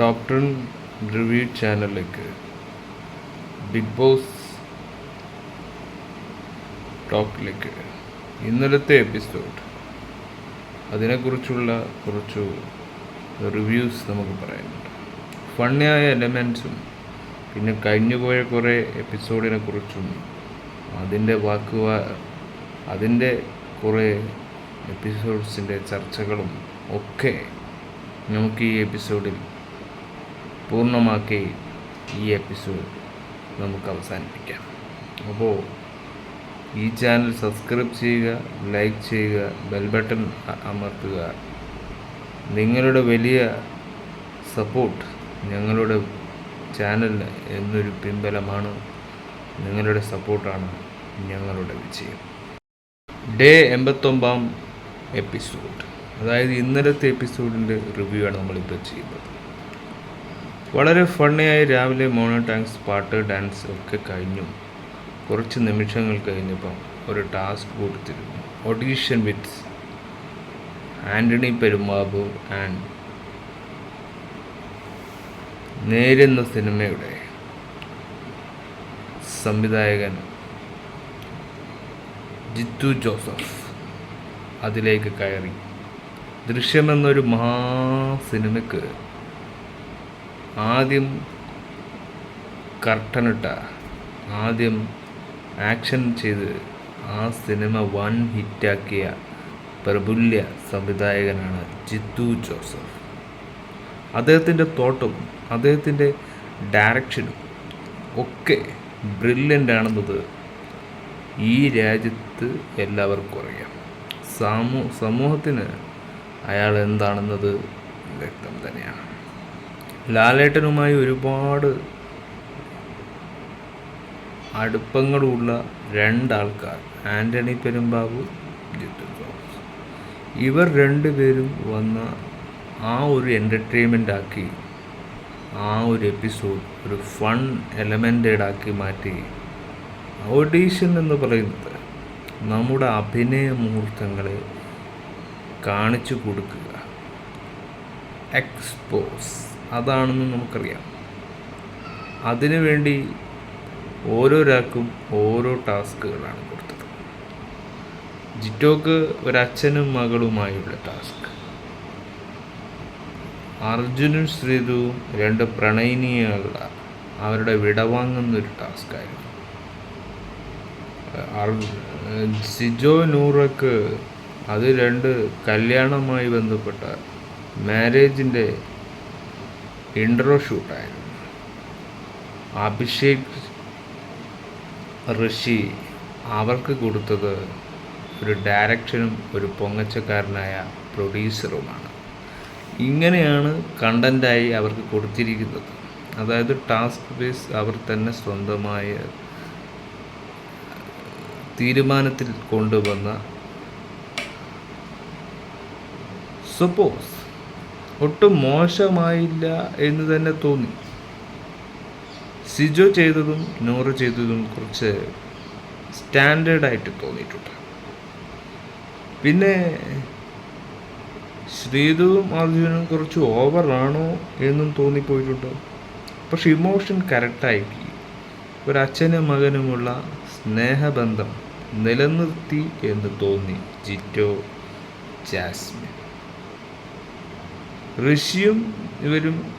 Ten review ചാനലിലേക്ക് big boss ടോക്കിലേക്ക് ഇന്നലത്തെ എപ്പിസോഡ്. അതിനെക്കുറിച്ചുള്ള കുറച്ച് റിവ്യൂസ് നമുക്ക് പറയാനുണ്ട്. ഫണ്ണിയായ എലമെൻസും പിന്നെ കഴിഞ്ഞുപോയ കുറേ എപ്പിസോഡിനെ കുറിച്ചും അതിന്റെ വാക്കുവാ അതിന്റെ കുറേ എപ്പിസോഡ്സിന്റെ ചർച്ചകളും ഒക്കെ നമുക്ക് ഈ എപ്പിസോഡിൽ പൂർണമാക്കി ഈ എപ്പിസോഡ് നമുക്ക് അവസാനിപ്പിക്കാം അപ്പോൾ ഈ ചാനൽ സബ്സ്ക്രൈബ് ചെയ്യുക ലൈക്ക് ചെയ്യുക ബെൽ ബട്ടൺ അമർത്തുക. നിങ്ങളുടെ വലിയ സപ്പോർട്ട് ഞങ്ങളുടെ ചാനലിന് എന്നൊരു പിൻബലമാണ്. നിങ്ങളുടെ സപ്പോർട്ടാണ് ഞങ്ങളുടെ വിജയം. ഡേ എൺപത്തൊമ്പതാം എപ്പിസോഡ് അതായത് ഇന്നലത്തെ എപ്പിസോഡിന്റെ റിവ്യൂ ആണ് നമ്മളിപ്പോൾ ചെയ്യുന്നത്. വളരെ ഫണ്ണിയായി രാവിലെ മോണോ ടാങ്ക്സ് പാട്ട് ഡാൻസ് ഒക്കെ കഴിഞ്ഞു. കുറച്ച് നിമിഷങ്ങൾ കഴിഞ്ഞപ്പം ഒരു ടാസ്ക് കൊടുത്തിരുന്നു. ഒഡീഷൻ വിത്ത് ആന്റണി പെരുമാബു ആൻഡ് നേരുന്ന സിനിമയുടെ സംവിധായകൻ ജിത്തു ജോസഫ് അതിലേക്ക് കയറി. ദൃശ്യമെന്നൊരു മഹാ സിനിമയ്ക്ക് ആദ്യം കർട്ടനിട്ട ആദ്യം ആക്ഷൻ ചെയ്ത് ആ സിനിമ വൺ ഹിറ്റാക്കിയ പ്രബുല്യ സംവിധായകനാണ് ജിത്തു ജോസഫ്. അദ്ദേഹത്തിന്റെ തോട്ടും അദ്ദേഹത്തിന്റെ ഡയറക്ഷനും ഒക്കെ ബ്രില്യന്റ് ആണെന്നത് ഈ രാജ്യത്ത് എല്ലാവർക്കും അറിയാം. സമൂ സമൂഹത്തിന് അയാൾ എന്താണെന്നത് വ്യക്തം തന്നെയാണ്. ലാലേട്ടനുമായി ഒരുപാട് അടുപ്പങ്ങളുള്ള രണ്ടാൾക്കാർ. ആന്റണി പെരുമ്പാവു ജിത്തു ജോസ്. ഇവർ രണ്ടുപേരും വന്ന ആ ഒരു എന്റർടൈൻമെന്റ് ആക്കി ആ ഒരു എപ്പിസോഡ് ഒരു ഫൺ എലമെന്റഡ് ആക്കി മാറ്റി. ഓഡീഷൻ എന്ന് പറയുന്നത് നമ്മുടെ അഭിനയ മുഹൂർത്തങ്ങളെ കാണിച്ചു കൊടുക്കുക. എക്സ്പോസ്. അതാണെന്ന് നമുക്കറിയാം. അതിനുവേണ്ടി ഓരോരാൾക്കും ഓരോ ടാസ്കുകളാണ് കൊടുത്തത്. ജിറ്റോക്ക് ഒരച്ഛനും മകളുമായുള്ള ടാസ്ക്. അർജുനും ശ്രീതുവും രണ്ട് പ്രണയിനികളുടെ അവരുടെ വിടവാങ്ങുന്നൊരു ടാസ്ക്കായിരുന്നു സിജോ നൂറക്ക് അത് രണ്ട് കല്യാണവുമായി ബന്ധപ്പെട്ട മാരേജിന്റെ ഇൻട്രോ ഷൂട്ടായിരുന്നു അഭിഷേക് ഋഷി അവർക്ക് കൊടുത്തത് ഒരു ഡയറക്ഷനും ഒരു പൊങ്ങച്ചക്കാരനായ പ്രൊഡ്യൂസറുമാണ് ഇങ്ങനെയാണ് കണ്ടന്റായി അവർക്ക് കൊടുത്തിരിക്കുന്നത്. അതായത് ടാസ്ക് ബേസ് അവർ തന്നെ സ്വന്തമായ തീരുമാനത്തിൽ കൊണ്ടുവന്ന സപ്പോസ് ഒട്ടും മോശമായില്ല എന്ന് തന്നെ തോന്നി. സിജോ ചെയ്തതും നൂറ് ചെയ്തതും കുറച്ച് സ്റ്റാൻഡേർഡായിട്ട് തോന്നിയിട്ടുണ്ട്. പിന്നെ ശ്രീതുവും അർജുനും കുറച്ച് ഓവറാണോ എന്നും തോന്നിപ്പോയിട്ടുണ്ട്. പക്ഷെ ഇമോഷൻ കറക്റ്റായി. ഒരച്ഛനും മകനുമുള്ള സ്നേഹബന്ധം നിലനിർത്തി എന്ന് തോന്നി ജിറ്റോ ജാസ്മിൻ. ഋഷിയും ഇവരും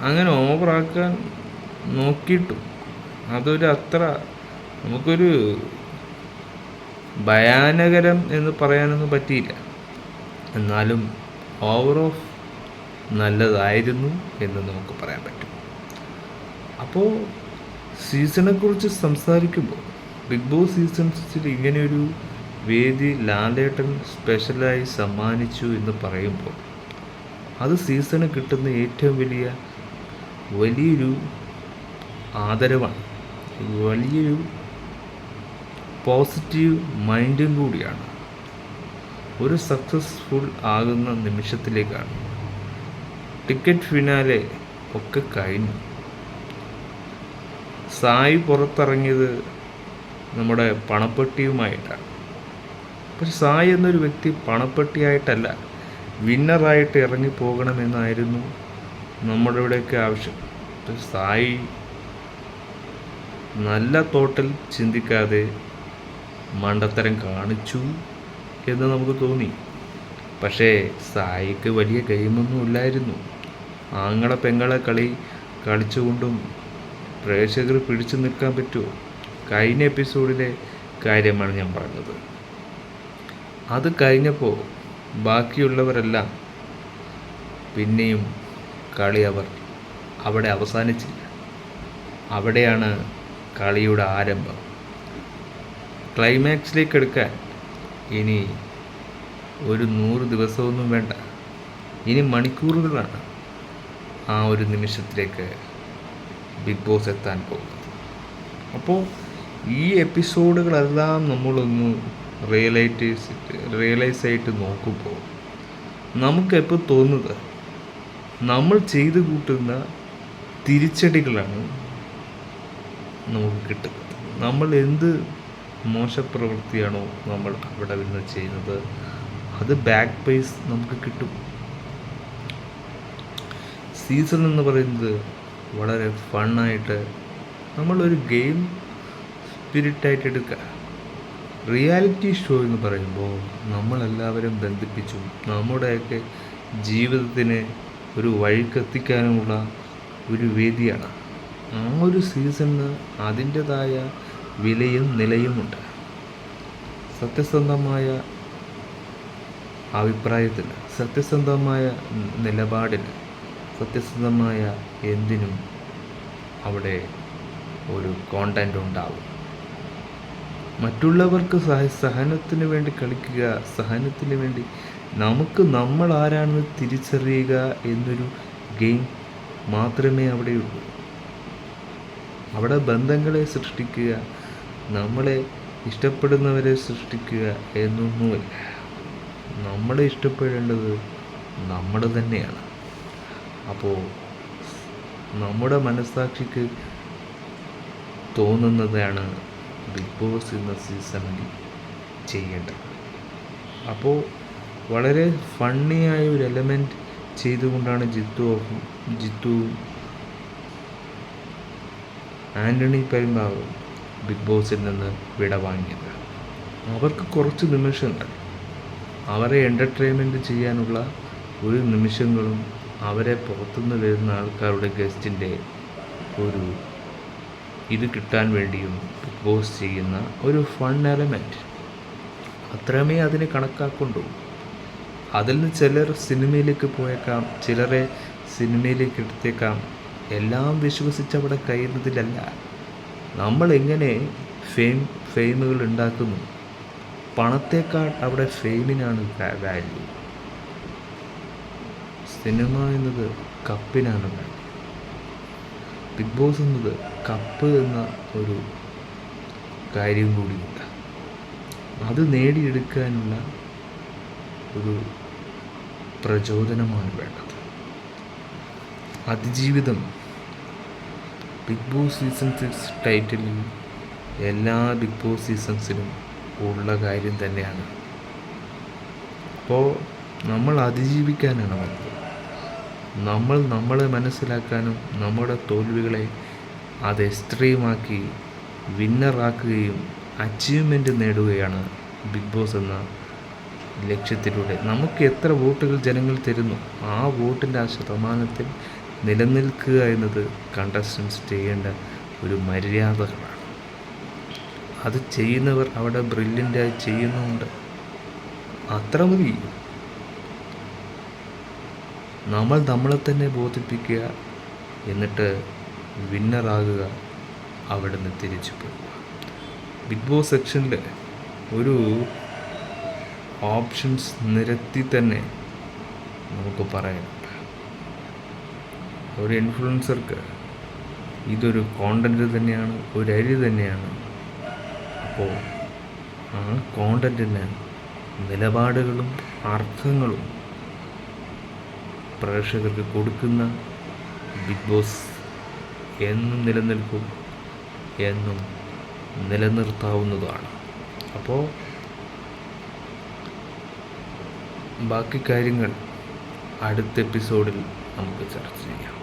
അങ്ങനെ ഓവറാക്കാൻ നോക്കിയിട്ടും. അതൊരു അത്ര നമുക്കൊരു ഭയാനകരം എന്ന് പറയാനൊന്നും പറ്റിയില്ല. എന്നാലും ഓവർ ഓഫ് നല്ലതായിരുന്നു എന്ന് നമുക്ക് പറയാൻ പറ്റും. അപ്പോൾ സീസണെക്കുറിച്ച് സംസാരിക്കുമ്പോൾ ബിഗ് ബോസ് സീസൺ സിക്സിൽ ഇങ്ങനെയൊരു വേദി ലാലേട്ടൻ സ്പെഷ്യലായി സമ്മാനിച്ചു എന്ന് പറയുമ്പോൾ അത് സീസണിൽ കിട്ടുന്ന ഏറ്റവും വലിയ വലിയൊരു ആദരവാണ്. വലിയൊരു പോസിറ്റീവ് മൈൻഡും കൂടിയാണ്. ഒരു സക്സസ്ഫുൾ ആകുന്ന നിമിഷത്തിലേക്കാണ്. ടിക്കറ്റ് ഫിനാലെ ഒക്കെ കഴിഞ്ഞു. സായി പുറത്തിറങ്ങിയത് നമ്മുടെ പണപ്പെട്ടിയുമായിട്ടാണ്. പക്ഷെ സായി എന്നൊരു വ്യക്തി പണപ്പെട്ടിയായിട്ടല്ല. വിന്നറായിട്ട് ഇറങ്ങി പോകണമെന്നായിരുന്നു നമ്മുടെ ഇവിടെയൊക്കെ ആവശ്യം. സായി നല്ല തോട്ടിൽ ചിന്തിക്കാതെ മണ്ടത്തരം കാണിച്ചു എന്ന് നമുക്ക് തോന്നി. പക്ഷേ സായിക്ക് വലിയ ഗെയിമൊന്നും ഇല്ലായിരുന്നു. ആങ്ങളെ പെങ്ങളെ കളി കളിച്ചുകൊണ്ടും പ്രേക്ഷകർ പിടിച്ചു നിൽക്കാൻ പറ്റുമോ? കഴിഞ്ഞ എപ്പിസോഡിലെ കാര്യമാണ് ഞാൻ പറഞ്ഞത്. അത് കഴിഞ്ഞപ്പോൾ ബാക്കിയുള്ളവരെല്ലാം പിന്നെയും കളി അവർ അവിടെ അവസാനിച്ചില്ല. അവിടെയാണ് കളിയുടെ ആരംഭം. ക്ലൈമാക്സിലേക്ക് എടുക്കാൻ ഇനി ഒരു നൂറ് ദിവസമൊന്നും വേണ്ട. ഇനി മണിക്കൂറുകളാണ് ആ ഒരു നിമിഷത്തിലേക്ക് ബിഗ് ബോസ് എത്താൻ പോകുന്നത്. അപ്പോൾ ഈ എപ്പിസോഡുകളെല്ലാം നമ്മളൊന്ന് റിയലൈറ്റേഴ്സ് റിയലൈസ് ആയിട്ട് നോക്കുമ്പോൾ നമുക്കെപ്പോൾ തോന്നുന്നത് നമ്മൾ ചെയ്തു കൂട്ടുന്ന തിരിച്ചടികളാണ് നമുക്ക് കിട്ടുന്നത്. നമ്മൾ എന്ത് മോശപ്രവൃത്തിയാണോ നമ്മൾ അവിടെ നിന്ന് ചെയ്യുന്നത് അത് ബാക്ക് പേസ് നമുക്ക് കിട്ടും. സീസൺ എന്ന് പറയുന്നത് വളരെ ഫണ്ണായിട്ട് നമ്മളൊരു ഗെയിം സ്പിരിറ്റായിട്ട് എടുക്കുക റിയാലിറ്റി ഷോ എന്ന് പറയുമ്പോൾ നമ്മളെല്ലാവരും ബന്ധിപ്പിച്ചും നമ്മുടെയൊക്കെ ജീവിതത്തിന് ഒരു വഴിക്കെത്തിക്കാനുമുള്ള ഒരു വേദിയാണ്. ആ ഒരു സീസണിന് അതിന്റെതായ വിലയും നിലയുമുണ്ട്. സത്യസന്ധമായ അഭിപ്രായത്തിന് സത്യസന്ധമായ നിലപാടിന് സത്യസന്ധമായ എന്തിനും അവിടെ ഒരു കോണ്ടന്റ് ഉണ്ടാവും. മറ്റുള്ളവർക്ക് സഹ സഹനത്തിന് വേണ്ടി കളിക്കുക സഹനത്തിന് വേണ്ടി നമുക്ക് നമ്മൾ ആരാണെന്ന് തിരിച്ചറിയുക എന്നൊരു ഗെയിം മാത്രമേ അവിടെയുള്ളൂ. അവിടെ ബന്ധങ്ങളെ സൃഷ്ടിക്കുക നമ്മളെ ഇഷ്ടപ്പെടുന്നവരെ സൃഷ്ടിക്കുക എന്നൊന്നുമില്ല. നമ്മളെ ഇഷ്ടപ്പെടേണ്ടത് നമ്മൾ തന്നെയാണ്. അപ്പോൾ നമ്മുടെ മനസ്സാക്ഷിക്ക് തോന്നുന്നതാണ് ബിഗ് ബോസ് എന്ന സീസണിൽ ചെയ്യേണ്ടത്. അപ്പോൾ വളരെ ഫണ്ണിയായ ഒരു എലമെന്റ് ചെയ്തുകൊണ്ടാണ് ജിത്തു ജിത്തുവും ആന്റണി പെരുമ്പാവും ബിഗ് ബോസിൽ നിന്ന് വിട വാങ്ങിയത്. അവർക്ക് കുറച്ച് നിമിഷങ്ങൾ അവരെ എന്റർടൈൻമെന്റ് ചെയ്യാനുള്ള ഒരു നിമിഷങ്ങളും അവരെ പുറത്തുനിന്ന് വരുന്ന ആൾക്കാരുടെ ഗസ്റ്റിന്റെ ഒരു ഇത് കിട്ടാൻ വേണ്ടിയും ബോസ് ചെയ്യുന്ന ഒരു ഫൺ എലമെന്റ് അത്രമേ അതിനെ കണക്കാക്കുള്ളൂ അതിൽ നിന്ന് ചിലർ സിനിമയിലേക്ക് പോയേക്കാം ചിലരെ സിനിമയിലേക്ക് എടുത്തേക്കാം. എല്ലാം വിശ്വസിച്ച് അവിടെ കഴിയുന്നതിലല്ല നമ്മൾ എങ്ങനെ ഫെയിം ഫെയിമുകൾ ഉണ്ടാക്കുന്നു? പണത്തേക്കാൾ അവിടെ ഫെയിമിനാണ് വാല്യൂ സിനിമ എന്നത് കപ്പിനാണ് വാല്യൂ ബിഗ് ബോസ് എന്നത് കപ്പ് എന്ന ഒരു കാര്യം കൂടിയുണ്ട് അത് നേടിയെടുക്കാനുള്ള ഒരു പ്രചോദനമാണ് വേണ്ടത്. അതിജീവിതം ബിഗ് ബോസ് സീസൺ സിക്സ് ടൈറ്റിലിൽ എല്ലാ ബിഗ് ബോസ് സീസൺസിലും ഉള്ള കാര്യം തന്നെയാണ്. അപ്പോൾ നമ്മൾ അതിജീവിക്കാനാണ് വന്നത്. നമ്മൾ നമ്മളെ മനസ്സിലാക്കാനും നമ്മുടെ തോൽവികളെ അത് എക്സ്ട്രീമാക്കി വിന്നറാക്കുകയും അച്ചീവ്മെന്റ് നേടുകയാണ് ബിഗ് ബോസ് എന്ന ലക്ഷ്യത്തിലൂടെ. നമുക്ക് എത്ര വോട്ടുകൾ ജനങ്ങൾ തരുന്നു? ആ വോട്ടിന്റെ ആ ശതമാനത്തിൽ നിലനിൽക്കുക എന്നത് കണ്ടസ്റ്റൻസ് ചെയ്യേണ്ട ഒരു മര്യാദകളാണ്. അത് ചെയ്യുന്നവർ അവിടെ ബ്രില്യന്റായി ചെയ്യുന്നുണ്ട് അത്ര മതി. നമ്മൾ നമ്മളെ തന്നെ ബോധിപ്പിക്കുക എന്നിട്ട് വിന്നറാകുക അവിടുന്ന് തിരിച്ചു പോകുക ബിഗ് ബോസ് സെക്ഷനിൽ ഒരു ഓപ്ഷൻസ് നിരത്തി തന്നെ നമുക്ക് പറയാനുണ്ട് ഒരു ഇൻഫ്ലുവൻസർക്ക് ഇതൊരു കോണ്ടന്റ് തന്നെയാണ് ഒരു അരി തന്നെയാണ്. അപ്പോൾ ആ കോണ്ടന്റിന് നിലപാടുകളും അർത്ഥങ്ങളും പ്രേക്ഷകർക്ക് കൊടുക്കുന്ന ബിഗ് ബോസ് എന്നും നിലനിൽക്കും എന്നും നിലനിർത്താവുന്നതാണ്. അപ്പോൾ ബാക്കി കാര്യങ്ങൾ അടുത്ത എപ്പിസോഡിൽ നമുക്ക് ചർച്ച ചെയ്യാം.